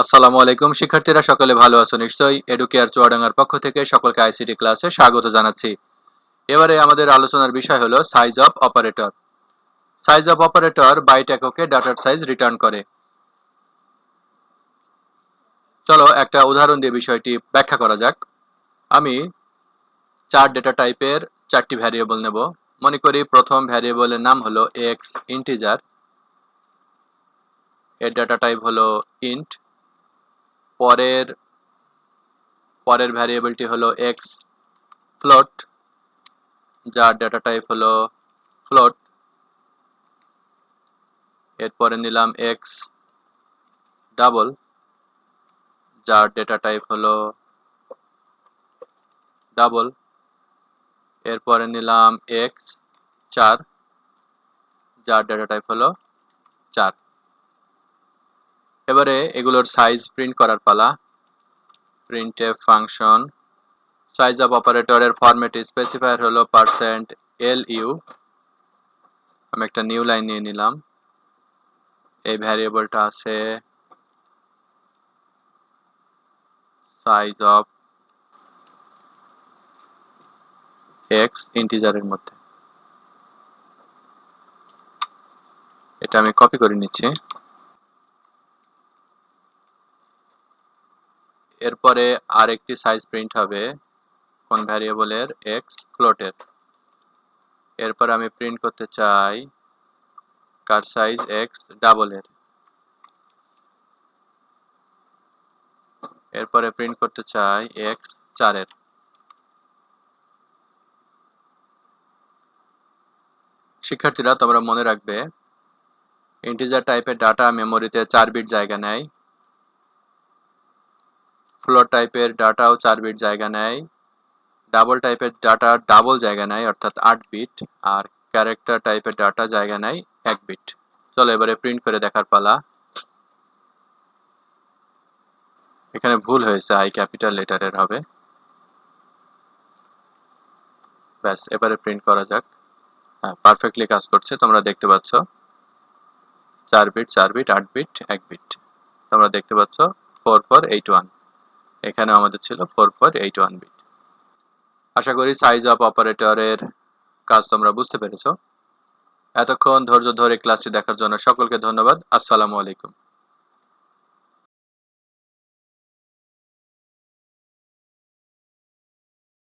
আসসালামু আলাইকুম। শিক্ষার্থীরা, সকলে ভালো আছো নিশ্চয়ই? এডুকেয়ার চুয়াডাঙ্গার পক্ষ থেকে সকলকে আইসিটি ক্লাসে স্বাগত জানাচ্ছি। এবারে আমাদের আলোচনার বিষয় হলো size of operator size of operator byte এককে ডাটার সাইজ রিটার্ন করে। চলো একটা উদাহরণ দিয়ে বিষয়টি ব্যাখ্যা করা যাক। আমি চার ডেটা টাইপের চারটি ভ্যারিয়েবল নেব। মনে করি প্রথম ভ্যারিয়েবলের নাম হলো এক্স ইন্টিজার এর ডেটা টাইপ হলো ইন্ট পরের পরের ভ্যারিয়েবলটি হলো এক্স ফ্লোট যার ডেটা টাইপ হলো ফ্লোট এরপরে নিলাম এক্স ডাবল যার ডেটা টাইপ হলো ডাবল এরপরে নিলাম এক্স চার, যার ডেটা টাইপ হলো চার। এবারে এগুলোর সাইজ প্রিন্ট করার পালা। প্রিন্টএফ ফাংশন সাইজ অফ অপারেটরের ফরম্যাট স্পেসিফায়ার হলো পার্সেন্ট এল ইউ আমি একটা নিউ লাইন নিয়ে নিলাম। এই ভ্যারিয়েবলটা আছে সাইজ অফ এক্স ইন্টিজারের মধ্যে। এটা আমি কপি করে নিচ্ছি। এরপরে আর একটি সাইজ প্রিন্ট হবে কোন ভ্যারিয়েবলের এক্স ফ্লোটের এরপর আমি প্রিন্ট করতে চাই কার সাইজ এক্স ডাবলের এরপরে প্রিন্ট করতে চাই এক্স চারের। শিক্ষার্থীরা, তোমরা মনে রাখবে ইন্টিজার টাইপের ডাটা মেমোরিতে চার বিট জায়গা নেয়। ফ্লোর টাইপের ডাটাও চার বিট জায়গা নেয় ডাবল টাইপের ডাটা ডাবল জায়গা নেয়, অর্থাৎ আট বিট আর ক্যারেক্টার টাইপের ডাটা জায়গা নেয় এক বিট চলো এবারে প্রিন্ট করে দেখার পালা। এখানে ভুল হয়েছে আই ক্যাপিটাল লেটারের হবে। ব্যাস, এবারে প্রিন্ট করা যাক। হ্যাঁ পারফেক্টলি কাজ করছে, তোমরা দেখতে পাচ্ছ। চার বিট চার বিট আট বিট এক বিট তোমরা দেখতে পাচ্ছ ফোর ফোর এইট ওয়ান এখানে আমাদের ছিল four four eight one bit. আশা করি সাইজ অফ অপারেটরের কাজ তোমরা বুঝতে পেরেছ। এতক্ষণ ধৈর্য ধরে ক্লাসটি দেখার জন্য সকলকে ধন্যবাদ। আসসালামু আলাইকুম।